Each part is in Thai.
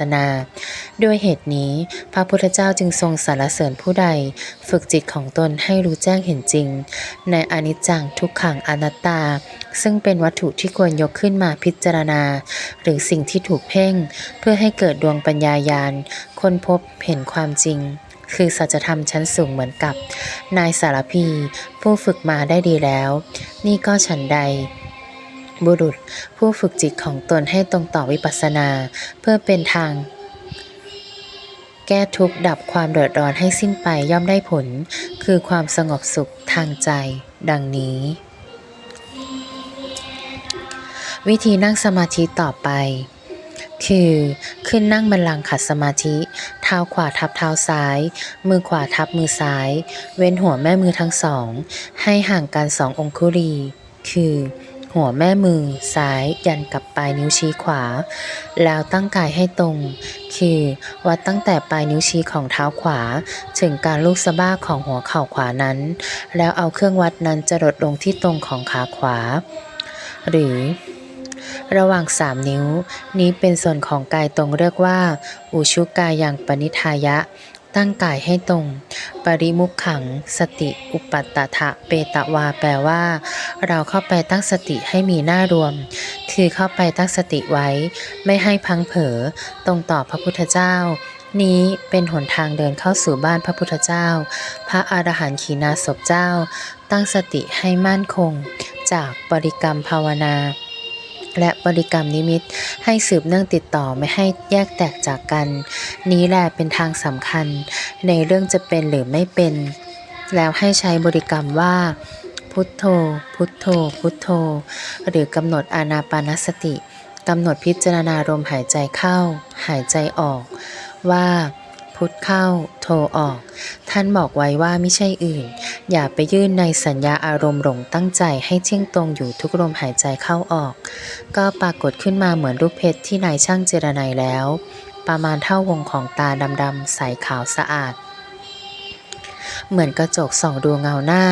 สนาด้วยเหตุนี้ พระพุทธเจ้าจึงทรงสรรเสริญผู้ใด ฝึกจิตของตนให้รู้แจ้งเห็นจริง ในอนิจจังทุกขังอนัตตา ซึ่งเป็นวัตถุที่ควรยกขึ้นมาพิจารณา หรือสิ่งที่ถูกเพ่ง เพื่อให้เกิดดวงปัญญายาณค้นพบเห็นความจริง คือสัจธรรมชั้นสูงเหมือนกับ นายสารพี ผู้ฝึกมาได้ดีแล้ว นี่ก็ฉันใด บุรุษ ผู้ฝึกจิตของตนให้ตรงต่อวิปัสสนา เพื่อเป็นทาง แก้ทุกข์ดับความเดือดร้อนให้สิ้นไปย่อมได้ผล คือความสงบสุขทางใจ ดังนี้ วิธีนั่งสมาธิต่อไปคือขึ้นนั่งบัลลังขัดสมาธิ เท้าขวาทับเท้าซ้าย มือขวาทับมือซ้าย เว้นหัวแม่มือทั้งสอง ให้ห่างกันสององคุลีคือ หัวแม่มือซ้ายยันกับปลายนิ้วชี้ขวา แล้วตั้งกายให้ตรง คือวัดตั้งแต่ปลายนิ้วชี้ของเท้าขวา ถึงการลูกสะบ้าของหัวเข่าขวานั้น แล้วเอาเครื่องวัดนั้นจรดลงที่ตรงของขาขวา หรือระหว่าง 3 นิ้ว นี้เป็นส่วนของกายตรงเรียกว่า อุชุกายังปนิทายะ ตั้งกายให้ตรง ปริมุขขัง สติอุปัตตะเปตะวา แปลว่า เราเข้าไปตั้งสติให้มีหน้ารวม คือเข้าไปตั้งสติไว้ ไม่ให้พังเผลอตรงต่อพระพุทธเจ้า นี้เป็นหนทางเดินเข้าสู่บ้านพระพุทธเจ้า พระอรหันต์ขีณาสพเจ้า ตั้งสติให้มั่นคง จากบริกรรมภาวนา และบริกรรมนิมิตให้สืบเนื่องติดต่อไม่ให้แยกแตกจากกัน นี้แหละเป็นทางสำคัญ ในเรื่องจะเป็นหรือไม่เป็น แล้วให้ใช้บริกรรมว่า พุทโธ พุทโธ พุทโธ หรือกำหนดอานาปานสติกำหนดพิจารณาลมหายใจเข้า หายใจออกว่า พุทเข้า โทรออก ท่านบอกไว้ว่าไม่ใช่อื่น อย่าไปยื่นในสัญญาอารมณ์หลงตั้งใจให้เที่ยงตรงอยู่ทุกลมหายใจเข้าออก ก็ปรากฏขึ้นมาเหมือนลูกเพชรที่นายช่างเจรไนายแล้ว ประมาณเท่าวงของตาดำๆใสขาวสะอาดเหมือนกระจกส่องดวงเงาหน้า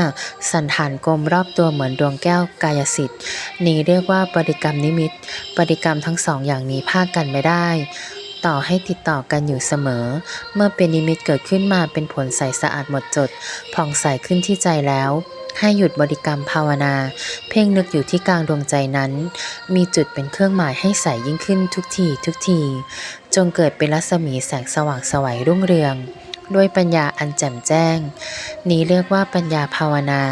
สันฐานกลมรอบตัวเหมือนดวงแก้วกายสิทธิ์ นี้เรียกว่าปฏิกรรมนิมิตปฏิกรรมทั้งสองอย่างนี้พากกันไม่ได้ ต่อให้ติดต่อกันอยู่เสมอ เมื่อเป็นนิมิตเกิดขึ้นมาเป็นผลใสสะอาดหมดจดผ่องใสขึ้นที่ใจแล้วให้หยุดบริกรรมภาวนา เพ่งนึกอยู่ที่กลางดวงใจนั้น มีจุดเป็นเครื่องหมายให้ใสยิ่งขึ้นทุกทีทุกที จงเกิดเป็นรัศมีแสงสว่างสวัยรุ่งเรือง ด้วยปัญญาอันแจ่มแจ้ง นี้เรียกว่าปัญญาภาวนา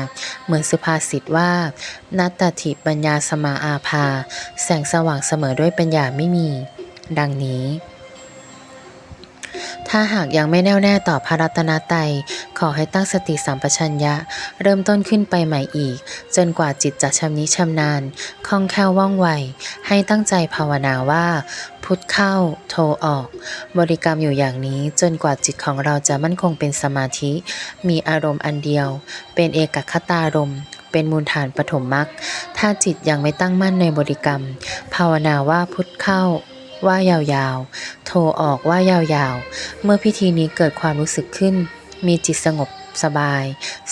เหมือนสุภาษิตว่า นัตถิปัญญาสมาอาภา แสงสว่างเสมอด้วยปัญญาไม่มี ดังนี้ ถ้าหากยังไม่แน่วแน่ต่อพระรัตนตรัยขอให้ตั้งสติสัมปชัญญะ เริ่มต้นขึ้นไปใหม่อีก จนกว่าจิตจะชำนิชำนาญคล่องแคล่วว่องไว ให้ตั้งใจภาวนาว่าพุทเข้า โทออก บริกรรมอยู่อย่างนี้จนกว่าจิตของเราจะมั่นคงเป็นสมาธิ มีอารมณ์อันเดียว เป็นเอกคตารมเป็นมูลฐานปฐมมรรคถ้าจิตยังไม่ตั้งมั่นในบริกรรม ภาวนาว่าพุทเข้า ว่ายาวๆ โทรออกว่ายาวๆ เมื่อพิธีนี้เกิดความรู้สึกขึ้น มีจิตสงบสบาย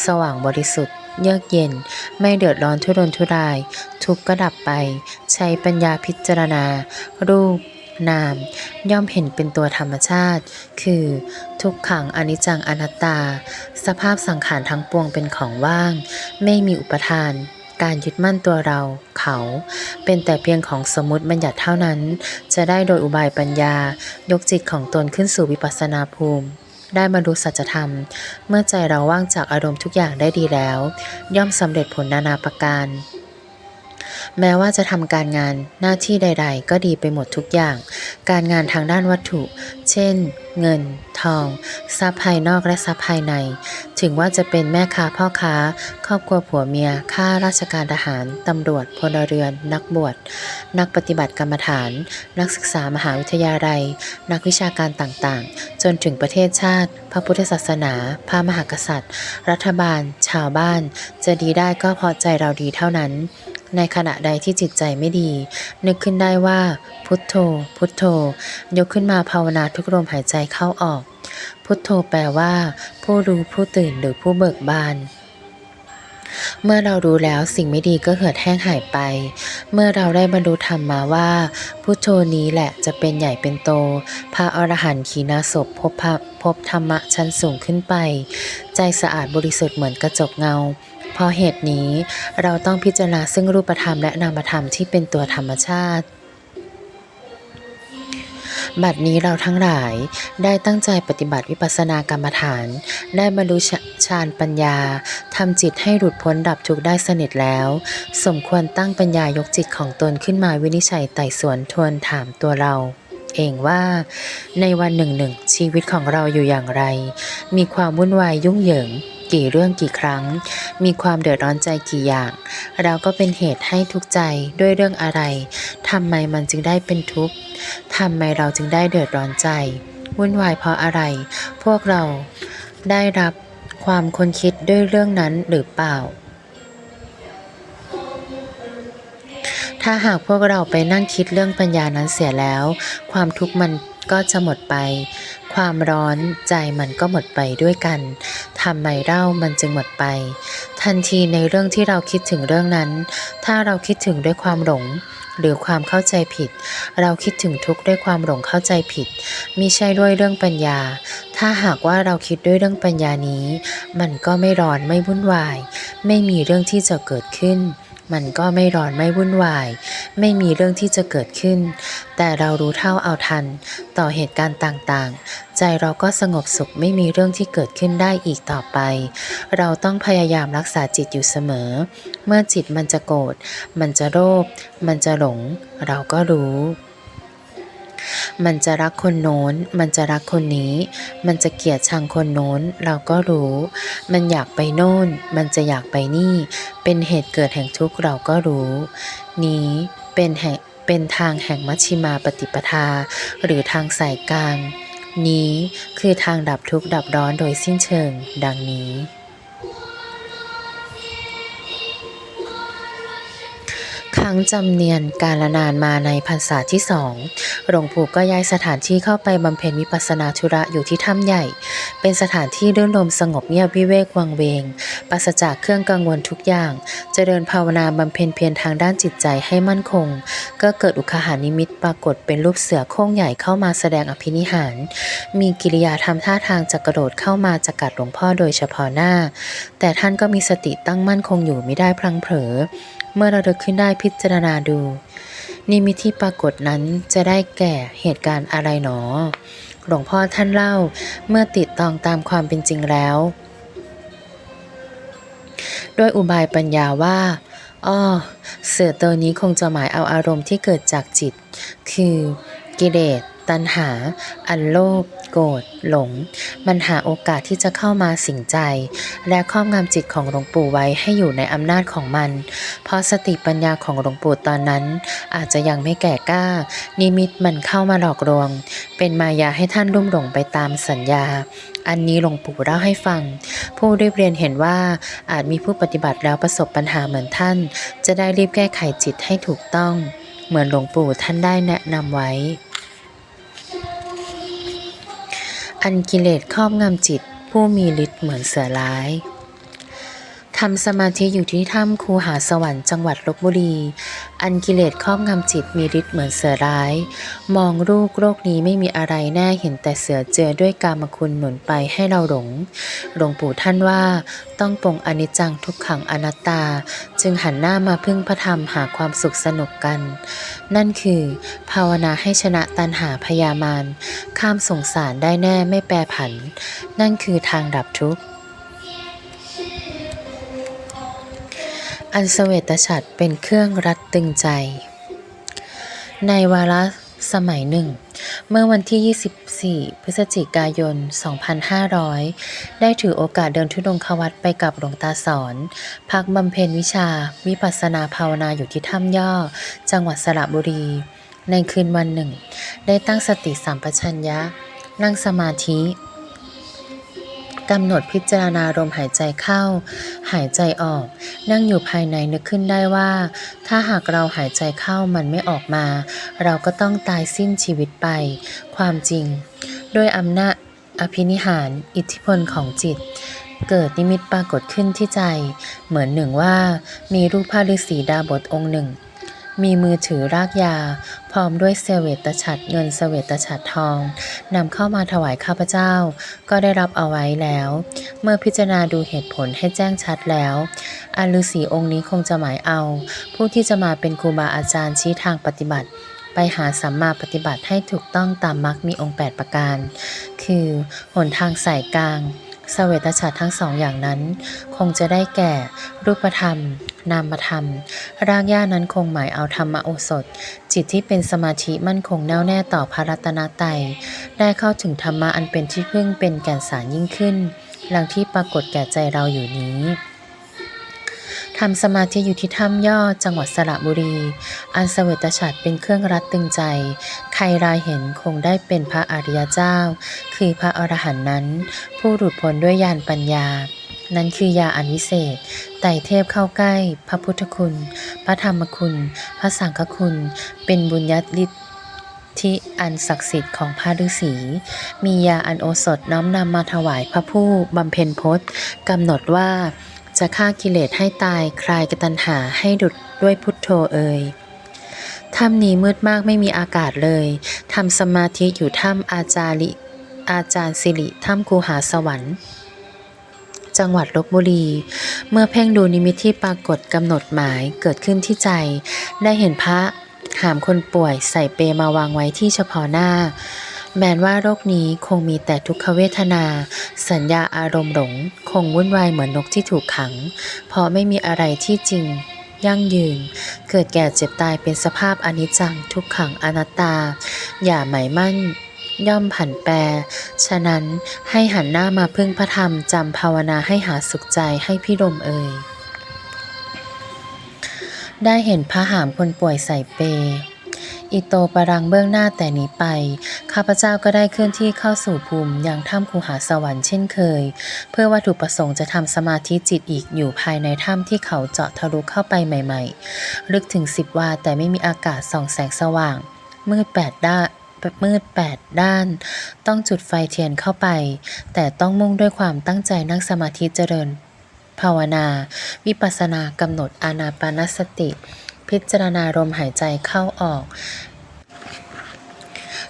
สว่างบริสุทธิ์ เยือกเย็น ไม่เดือดร้อนทุรนทุราย ทุกข์ก็ดับไป ใช้ปัญญาพิจารณา รูป นาม ย่อมเห็นเป็นตัวธรรมชาติ คือ ทุกขังอนิจจังอนัตตา สภาพสังขารทั้งปวงเป็นของว่าง ไม่มีอุปทาน การยึดมั่นตัวเราเขา เป็นแต่เพียงของสมมติบัญญัติเท่านั้น จะได้โดยอุบายปัญญา ยกจิตของตนขึ้นสู่วิปัสสนาภูมิ ได้บรรลุสัจธรรม เมื่อใจเราว่างจากอารมณ์ทุกอย่างได้ดีแล้ว ย่อมสำเร็จผลนานาประการ แม้ว่าจะทำการงานหน้าที่ใด ๆ ก็ดีไปหมดทุกอย่าง การงานทางด้านวัตถุ เช่น เงิน ทอง ทรัพย์ภายนอกและทรัพย์ภายใน ถึงว่าจะเป็นแม่ค้าพ่อค้า ครอบครัวผัวเมีย ข้าราชการทหาร ตำรวจ พลเรือน นักบวช นักปฏิบัติกรรมฐาน นักศึกษามหาวิทยาลัย นักวิชาการต่างๆ จนถึงประเทศชาติ พระพุทธศาสนา พระมหากษัตริย์ รัฐบาล ชาวบ้าน จะดีได้ก็พราะใจเราดีเท่านั้น ในขณะใดที่จิตใจไม่ดี นึกขึ้นได้ว่า พุทโธ พุทโธ ยกขึ้นมาภาวนาทุกลมหายใจเข้าออก พุทโธแปลว่า ผู้รู้ผู้ตื่นหรือผู้เบิกบานเมื่อเรารู้แล้วสิ่งไม่ดีก็เหือดแห้งหายไป เมื่อเราได้บรรลุธรรมมาว่า พุทโธนี้แหละจะเป็นใหญ่เป็นโต พระอรหันต์ขีณาศพพบพระพบธรรมะชั้นสูงขึ้นไป ใจสะอาดบริสุทธิ์เหมือนกระจกเงา เพราะเหตุนี้เราต้องพิจารณาซึ่งรูปธรรมและนามธรรมที่เป็นตัวธรรมชาติ บัดนี้เราทั้งหลายได้ตั้งใจปฏิบัติวิปัสสนากรรมฐาน ได้บรรลุฌานปัญญาทำจิตให้หลุดพ้นดับทุกข์ได้สนิทแล้ว สมควรตั้งปัญญายกจิตของตนขึ้นมาวินิจฉัยไต่สวนทวนถามตัวเราเองว่าในวันหนึ่งหนึ่งชีวิตของเราอยู่อย่างไร มีความวุ่นวายยุ่งเหยิง กี่เรื่องกี่ครั้ง มีความเดือดร้อนใจกี่อย่าง เราก็เป็นเหตุให้ทุกข์ใจด้วยเรื่องอะไรทำไมมันจึงได้เป็นทุกข์ทำไมเราจึงได้เดือดร้อนใจ วุ่นวายเพราะอะไร พวกเราได้รับความคนคิดด้วยเรื่องนั้นหรือเปล่า ถ้าหากพวกเราไปนั่งคิดเรื่องปัญญานั้นเสียแล้ว ความทุกข์มัน ก็จะหมดไป ความร้อนใจมันก็หมดไปด้วยกันทำไมเล่ามันจึงหมดไป ทันทีในเรื่องที่เราคิดถึงเรื่องนั้น ถ้าเราคิดถึงด้วยความหลงหรือความเข้าใจผิด เราคิดถึงทุกข์ด้วยความหลงเข้าใจผิดมิใช่ด้วยเรื่องปัญญา ถ้าหากว่าเราคิดด้วยเรื่องปัญญานี้ มันก็ไม่ร้อนไม่วุ่นวาย ไม่มีเรื่องที่จะเกิดขึ้น มันก็ไม่ร้อนไม่วุ่นวาย ไม่มีเรื่องที่จะเกิดขึ้น แต่เรารู้เท่าเอาทัน ต่อเหตุการณ์ต่างๆ ใจเราก็สงบสุขไม่มีเรื่องที่เกิดขึ้นได้อีกต่อไป เราต้องพยายามรักษาจิตอยู่เสมอ เมื่อจิตมันจะโกรธมันจะโลภมันจะหลง เราก็รู้ มันจะรักคนโน้น มันจะรักคนนี้ มันจะเกลียดชังคนโน้น เราก็รู้ มันอยากไปโน่น มันจะอยากไปนี่ เป็นเหตุเกิดแห่งทุกข์เราก็รู้ นี้เป็นแห่งเป็นทางแห่งมัชิมาปฏิปทา หรือทางสายกลาง นี้คือทางดับทุกข์ดับร้อนโดยสิ้นเชิง ดังนี้ ทั้งจำเนียนการละนานมาในพรรษาที่สองหลวงปู่ก็ย้ายสถานที่เข้าไปบำเพ็ญวิปัสสนาธุระอยู่ที่ถ้ำใหญ่ เป็นสถานที่รื่นรมสงบเงียบวิเวกวังเวง ปราศจากเครื่องกังวลทุกอย่าง เจริญภาวนาบำเพ็ญเพียรทางด้านจิตใจให้มั่นคง ก็เกิดอุคหานิมิตปรากฏเป็นรูปเสือโคร่งใหญ่เข้ามาแสดงอภินิหาร มีกิริยาทำท่าทางจะกระโดดเข้ามาจะกัดหลวงพ่อโดยเฉพาะหน้า แต่ท่านก็มีสติตั้งมั่นคงอยู่ไม่ได้พลังเผลอ เมื่อเราเดิกขึ้นได้พิจารณาดูนิมิตที่ปรากฏนั้นจะได้แก่เหตุการณ์อะไรหนอ หลวงพ่อท่านเล่าเมื่อติดตองตามความเป็นจริงแล้ว ด้วยอุบายปัญญาว่าอ้อเสือตัวนี้คงจะหมายเอาอารมณ์ที่เกิดจากจิต คือกิเลส ตัณหา อันโลภโกรธหลง มันหาโอกาสที่จะเข้ามาสิงใจ และครอบงำจิตของหลวงปู่ไว้ให้อยู่ในอำนาจของมัน เพราะสติปัญญาของหลวงปู่ตอนนั้น อาจจะยังไม่แก่กล้า นิมิตมันเข้ามาหลอกลวง เป็นมายาให้ท่านลุ่มหลงไปตามสัญญา อันนี้หลวงปู่เล่าให้ฟัง ผู้ได้เรียนเห็นว่าอาจมีผู้ปฏิบัติแล้วประสบปัญหาเหมือนท่าน จะได้รีบแก้ไขจิตให้ถูกต้อง เหมือนหลวงปู่ท่านได้แนะนำไว้ อันกิเลสครอบงำจิตผู้มีฤทธิ์เหมือนเสือร้าย ทำสมาธิอยู่ที่ถ้ำคูหาสวรรค์จังหวัดลบบุรี อันกิเลสครอบงำจิตมีฤทธิ์เหมือนเสือร้าย มองรูปโรคนี้ไม่มีอะไรแน่เห็นแต่เสือเจอด้วยกามคุณหนุนไปให้เราหลง หลวงปู่ท่านว่าต้องปรงอนิจจังทุกขังอนัตตา จึงหันหน้ามาพึ่งพระธรรมหาความสุขสนุกกัน นั่นคือ ภาวนาให้ชนะตันหาพยามารข้ามสงสารได้แน่ไม่แปรผัน นั่นคือทางดับทุกข์ อันเสวตฉัตรเป็นเครื่องรัดตึงใจ ในวาระสมัยหนึ่ง เมื่อวันที่ 24 พฤศจิกายน 2500 ได้ถือโอกาสเดินทุดงควัตไปกับหลวงตาสอน พักบำเพ็ญวิชา วิปัสสนาภาวนาอยู่ที่ถ้ำย่อ จังหวัดสระบุรี ในคืนวันหนึ่ง ได้ตั้งสติสัมปชัญญะ นั่งสมาธิ กำหนดพิจารณาลมหายใจเข้า หายใจออก นั่งอยู่ภายในนึกขึ้นได้ว่า ถ้าหากเราหายใจเข้ามันไม่ออกมา เราก็ต้องตายสิ้นชีวิตไป ความจริง ด้วยอำนาจอภินิหาร อิทธิพลของจิต เกิดนิมิตปรากฏขึ้นที่ใจ เหมือนหนึ่งว่า มีรูปพระฤาษีดาบทองค์หนึ่ง มีมือถือรากยา พร้อมด้วยเสเวตฉัตรเงินเสเวตฉัตรทองนำเข้ามาถวายข้าพเจ้า ก็ได้รับเอาไว้แล้ว เมื่อพิจารณาดูเหตุผลให้แจ้งชัดแล้วอาฤาษีองค์นี้คงจะหมายเอา ผู้ที่จะมาเป็นครูบาอาจารย์ชี้ทางปฏิบัติ ไปหาสัมมาปฏิบัติให้ถูกต้องตามมรรคมีองค์ 8 ประการ คือหนทางสายกลางเสวตฉัตรทั้งสองอย่างนั้น คงจะได้แก่ รูปธรรม นามธรรม รากหญ้านั้นคงหมายเอาธรรมโอสถ จิตที่เป็นสมาธิมั่นคงแน่วแน่ต่อพระรัตนตรัยได้เข้าถึงธรรมะอันเป็นที่พึ่งเป็นแก่นสารยิ่งขึ้นดังที่ปรากฏแก่ใจเราอยู่นี้ทำสมาธิอยู่ที่ถ้ำยอดจังหวัดสระบุรี อันเสวตฉัตรเป็นเครื่องรัดตึงใจ ใครรายเห็นคงได้เป็นพระอริยเจ้า คือพระอรหันต์นั้น ผู้หลุดพ้นด้วยญาณปัญญา นั้นคือยาอันวิเศษ ไต่เทพเข้าใกล้ พระพุทธคุณ พระธรรมคุณ พระสังฆคุณ เป็นบุญญาฤทธิอันศักดิ์สิทธิ์ของพระฤาษีมียาอันโอสถน้อมนำมาถวายพระผู้บำเพ็ญพจน์กำหนดว่าจะฆ่ากิเลสให้ตายคลายกตัญหาให้ดุดด้วยพุทโธเอ่ยถ้ำนี้มืดมากไม่มีอากาศเลยทำสมาธิอยู่ถ้ำอาจาริอาจารย์สิริถ้ำคูหาสวรรค์ จังหวัดลบบุรี เมื่อเพ่งดูนิมิตที่ปรากฏกำหนดหมายเกิดขึ้นที่ใจ ได้เห็นพระหามคนป่วยใส่เปมาวางไว้ที่เฉพาะหน้า แม้นว่าโรคนี้คงมีแต่ทุกขเวทนา สัญญาอารมณ์หลง คงวุ่นวายเหมือนนกที่ถูกขัง เพราะไม่มีอะไรที่จริงยั่งยืน เกิดแก่เจ็บตายเป็นสภาพอนิจจังทุกขังอนัตตา อย่าหมายมั่น ย่อมผันแปร ฉะนั้นให้หันหน้ามาพึ่งพระธรรมจำภาวนาให้หาสุขใจให้พี่ลมเอ่ย ได้เห็นพระหามคนป่วยใส่เปอิโตปรังเบื้องหน้าแต่นี้ไป ข้าพเจ้าก็ได้เคลื่อนที่เข้าสู่ภูมิยังถ้ำคูหาสวรรค์เช่นเคย เพื่อวัตถุประสงค์จะทำสมาธิจิตอีกอยู่ภายในถ้ำที่เขาเจาะทะลุเข้าไปใหม่ ๆ ลึกถึงสิบวาแต่ไม่มีอากาศส่องแสงสว่าง มืดแปดด้าน มืดแปดด้าน ต้องจุดไฟเทียนเข้าไป แต่ต้องมุ่งด้วยความตั้งใจนั่งสมาธิเจริญ ภาวนา วิปัสสนากำหนดอานาปานสติ พิจารณาลมหายใจเข้าออก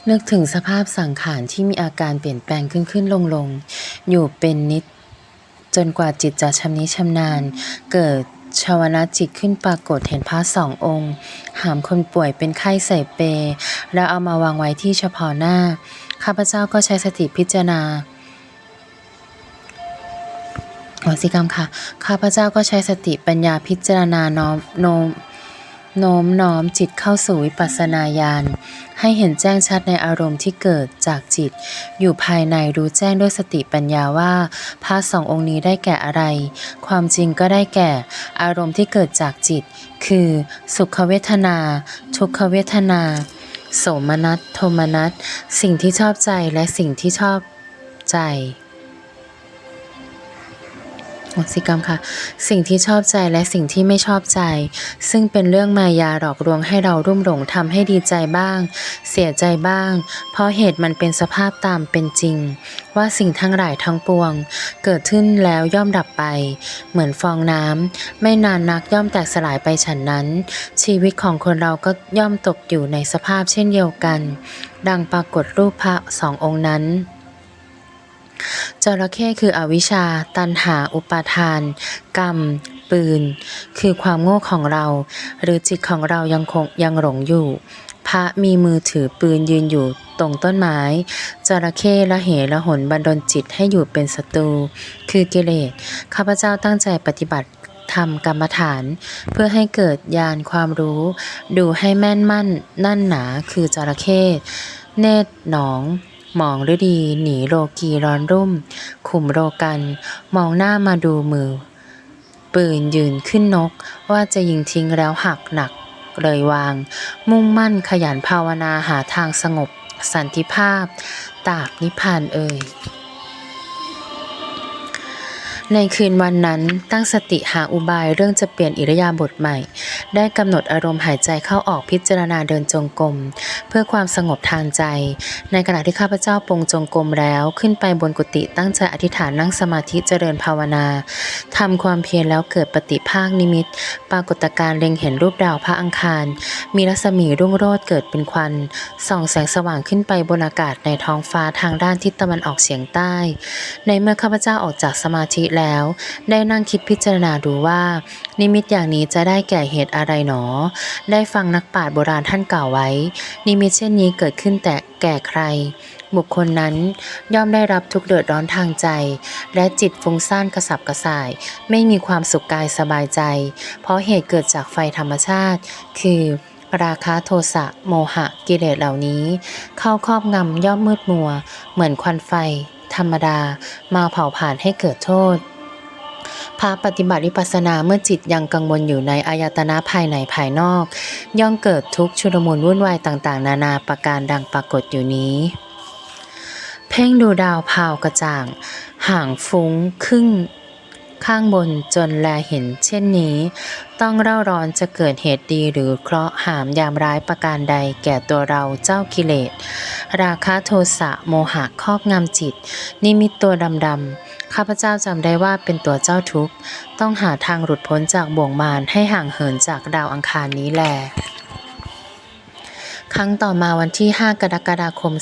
นึกถึงสภาพสังขารที่มีอาการเปลี่ยนแปลงขึ้นขึ้นลงลงอยู่เป็นนิด จนกว่าจิตจะชำนิชำนาญเกิด ชาวนาจิตขึ้นปรากฏเห็นพระสององค์ หามคนป่วยเป็นไข้ใส่เป แล้วเอามาวางไว้ที่เฉพาะหน้า ข้าพเจ้าก็ใช้สติพิจารณาอสิกรรมค่ะ ข้าพเจ้าก็ใช้สติปัญญาพิจารณาน้อมโน้ม โน้มน้อมจิตเข้าสู่วิปัสสนาญาณให้เห็นแจ้งชัดในอารมณ์ที่เกิดจากจิต อยู่ภายในรู้แจ้งด้วยสติปัญญาว่าพระสององค์นี้ได้แก่อะไร ความจริงก็ได้แก่อารมณ์ที่เกิดจากจิต คือ สุขเวทนา ทุกขเวทนา โสมนัส โทมนัส สิ่งที่ชอบใจและสิ่งที่ชอบใจ อโหสิกรรมค่ะ สิ่งที่ชอบใจและสิ่งที่ไม่ชอบใจ ซึ่งเป็นเรื่องมายาหลอกลวงให้เรารุ่มหลงทำให้ดีใจบ้าง เสียใจบ้าง เพราะเหตุมันเป็นสภาพตามเป็นจริง ว่าสิ่งทั้งหลายทั้งปวง เกิดขึ้นแล้วย่อมดับไป เหมือนฟองน้ำไม่นานนักย่อมแตกสลายไปฉันนั้น ชีวิตของคนเราก็ย่อมตกอยู่ในสภาพเช่นเดียวกัน ดังปรากฏรูปพระสององค์นั้น จระเข้คืออวิชชา ตันหา อุปาทาน กรรม ปืน คือความโง่ของเรา หรือจิตของเรายังคงยังหลงอยู่ พระมีมือถือปืนยืนอยู่ตรงต้นไม้ จระเข้ละเหละหนบันดลจิตให้อยู่เป็นศัตรู คือกิเลส ข้าพเจ้าตั้งใจปฏิบัติทำกรรมฐาน เพื่อให้เกิดญาณความรู้ ดูให้แม่นมั่น นั่นหนาคือจระเข้เนตรหนอง มองฤดีหนีโลกีร้อนรุ่ม ขุมโรกัน มองหน้ามาดูมือ ปืนยืนขึ้นนก ว่าจะยิงทิ้งแล้วหักหนัก เลยวาง มุ่งมั่นขยันภาวนาหาทางสงบ สันติภาพ ตากนิพพานเอ่ย ในคืนวันนั้นตั้งสติหาอุบายเรื่องจะเปลี่ยนอิริยาบถใหม่ ได้กำหนดอารมณ์หายใจเข้าออกพิจารณาเดินจงกรมเพื่อความสงบทางใจ ในขณะที่ข้าพเจ้าปงจงกรมแล้วขึ้นไปบนกุฏิตั้งใจอธิษฐานนั่งสมาธิเจริญภาวนาทำความเพียรแล้วเกิดปฏิภาคนิมิต ปรากฏการเล็งเห็นรูปดาวพระอังคาร มีรัศมีรุ่งโรจน์เกิดเป็นควันส่องแสงสว่างขึ้นไปบนอากาศในท้องฟ้าทางด้านทิศตะวันออกเฉียงใต้ ในเมื่อข้าพเจ้าออกจากสมาธิแล้วได้นั่งคิดพิจารณาดูว่า นิมิตอย่างนี้จะได้แก่เหตุอะไรหนอ ได้ฟังนักปราชญ์โบราณท่านกล่าวไว้ นิมิตเช่นนี้เกิดขึ้นแต่แก่ใคร บุคคลนั้นย่อมได้รับทุกเดือดร้อนทางใจ และจิตฟุ้งซ่านกระสับกระส่าย ไม่มีความสุขกายสบายใจ เพราะเหตุเกิดจากไฟธรรมชาติ คือราคะโทสะโมหะกิเลสเหล่านี้ เข้าครอบงำย่อมมืดมัว เหมือนควันไฟ ธรรมดา มาเผาผ่านให้เกิดโทษ พาปฏิบัติวิปัสสนาเมื่อจิตยังกังวลอยู่ในอายตนะภายในภายนอก ย่อมเกิดทุกข์ชุลมุนวุ่นวายต่างๆ นานาประการดังปรากฏอยู่นี้ เพ่งดูดาวพาวกระจ่าง ห่างฟุ้งครึ่งข้างบนจนแลเห็นเช่นนี้ ต้องเร่าร้อนจะเกิดเหตุดีหรือเคราะห์หามยามร้ายประการใดแก่ตัวเราเจ้ากิเลส ราคะโทสะโมหะครอบงำจิต นิมิตตัวดำๆ ข้าพเจ้าจำได้ว่าเป็นตัวเจ้าทุกข์ ต้องหาทางหลุดพ้นจากบ่วงมารให้ห่างเหินจากดาวอังคารนี้แลครั้งต่อมาวันที่ 5 กรกฎาคม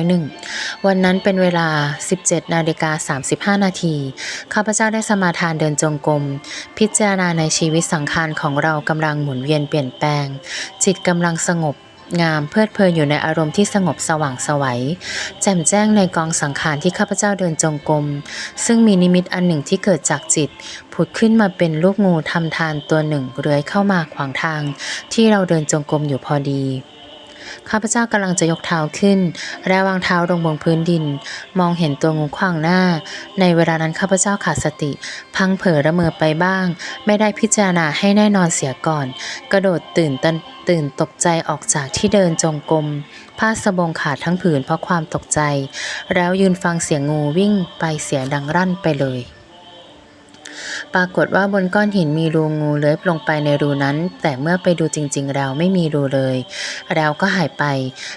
2501 วันนั้นเป็นเวลา 17 นาฬิกา 35 นาที ข้าพเจ้าได้สมาทานเดินจงกรม พิจารณาในชีวิตสังขารของเรากำลังหมุนเวียนเปลี่ยนแปลง จิตกำลังสงบ งามเพลิดเพลินอยู่ในอารมณ์ที่สงบสว่างสวัย แจ่มแจ้งในกองสังขารที่ข้าพเจ้าเดินจงกรมซึ่งมีนิมิตอันหนึ่งที่เกิดจากจิต ผุดขึ้นมาเป็นลูกงูทำทานตัวหนึ่งเลื้อยเข้ามาขวางทาง ที่เราเดินจงกรมอยู่พอดี ข้าพเจ้ากำลังจะยกเท้าขึ้น และวางเท้าลงบนพื้นดิน มองเห็นตัวงูขวางหน้า ในเวลานั้นข้าพเจ้าขาดสติ พังเผลอระเมอไปบ้าง ไม่ได้พิจารณาให้แน่นอนเสียก่อน กระโดดตื่นตันตื่นตกใจออกจากที่เดินจงกรมผ้าสบงขาดทั้งผืนเพราะความตกใจ แล้วยืนฟังเสียงงูวิ่งไปเสียงดังรั่นไปเลย ปรากฏว่าบนก้อนหินมีรูงูเลื้อยลงไปในรูนั้น แต่เมื่อไปดูจริง ๆ เราไม่มีรูเลย เราก็หายไป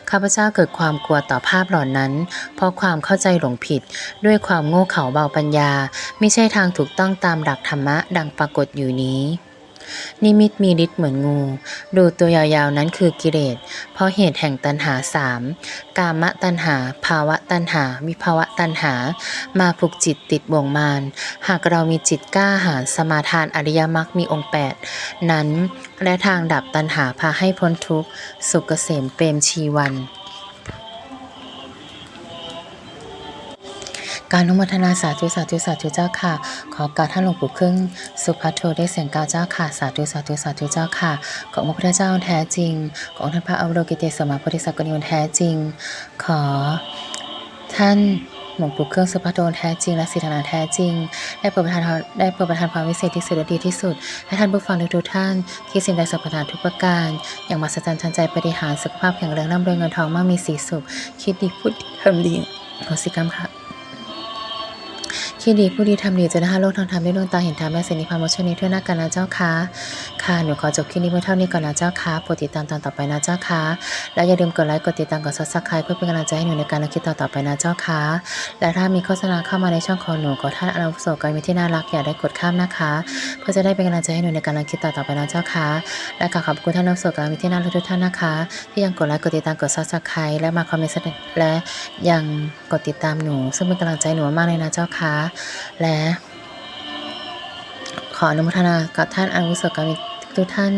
ข้าพเจ้าเกิดความกลัวต่อภาพหลอนนั้น เพราะความเข้าใจหลงผิด ด้วยความโง่เขลาเบาปัญญา ไม่ใช่ทางถูกต้องตามหลักธรรมะดังปรากฏอยู่นี้ นิมิตมีฤทธิ์เหมือนงู ดูตัวยาวๆนั้นคือกิเลส เพราะเหตุแห่งตัณหาสาม กามะตัณหา ภาวะตัณหา วิภาวะตัณหา มาผูกจิตติดบ่วงมารหากเรามีจิตกล้าหาญสมาทานอริยมรรคมีองค์ 8 นั้นและทางดับตัณหาพาให้พ้นทุกข์ สุขเกษมเปรมชีวัน การนุโมทนาสาธุสาธุสาธุเจ้าค่ะ ขอกราบท่านหลวงปู่ครึ่งสุภัทโทได้เสียงกล่าวเจ้าค่ะสาธุสาธุสาธุเจ้าค่ะ ของพระพุทธเจ้าแท้จริง ของท่านพระอวโลกิเตสมมาโพธิสักนิยนแท้จริง ขอท่านหลวงปู่เครื่องสุภาโดนแท้จริงและสิทธนาแท้จริง ได้โปรดประทานได้โปรดประทานความวิเศษที่สุดและดีที่สุด ให้ท่านผู้ฟังทุกท่าน ที่สิ่งใดสัมปทานทุกประการ อย่างมหัศจรรย์ทันใจปฏิหารสุขภาพแข็งแรงร่ำรวยเงินทองมั่งมีสีสุข คิดดีพูดดีทำดีขอสิกรรมค่ะ คิดดีผู้ดีทำดีจะได้ห้าโลกทางธรรมได้ดวงตาเห็นธรรมและเสนิพามโมชนี้ด้วหน้ากันนะเจ้าค่ะค่ะหนูขอจบคลิปนี้ไว้เท่านี้ก่อนนะเจ้าค่ะโปรดติดตามตอนต่อไปนะเจ้าค่ะและอย่าลืมกดไลค์กดติดตามกดซับสไครป์เพื่อเป็นกำลังใจให้หนูในการทำคลิปต่อๆไปนะเจ้าค่ะและถ้ามีโฆษณาเข้ามาในช่องของหนูก็ท่านอนุโสกันมีที่น่ารักอย่าได้กดข้ามนะคะ เพื่อจะได้เป็นกำลังใจให้หนูในการทำคลิปต่อๆไปนะเจ้าค่ะและขอขอบคุณท่านอนุโสกันมีที่น่ารักทุกท่านนะคะ ที่ยังกดไลค์กดติดตามกดซับสไครป์และมาคอมเมนต์และยังกดติดตามหนู ซึ่งเป็นกำลังใจหนูมากเลยนะเจ้าค่ะและขออนุโมทนากับท่านอาวุโสกรรมทุกท่าน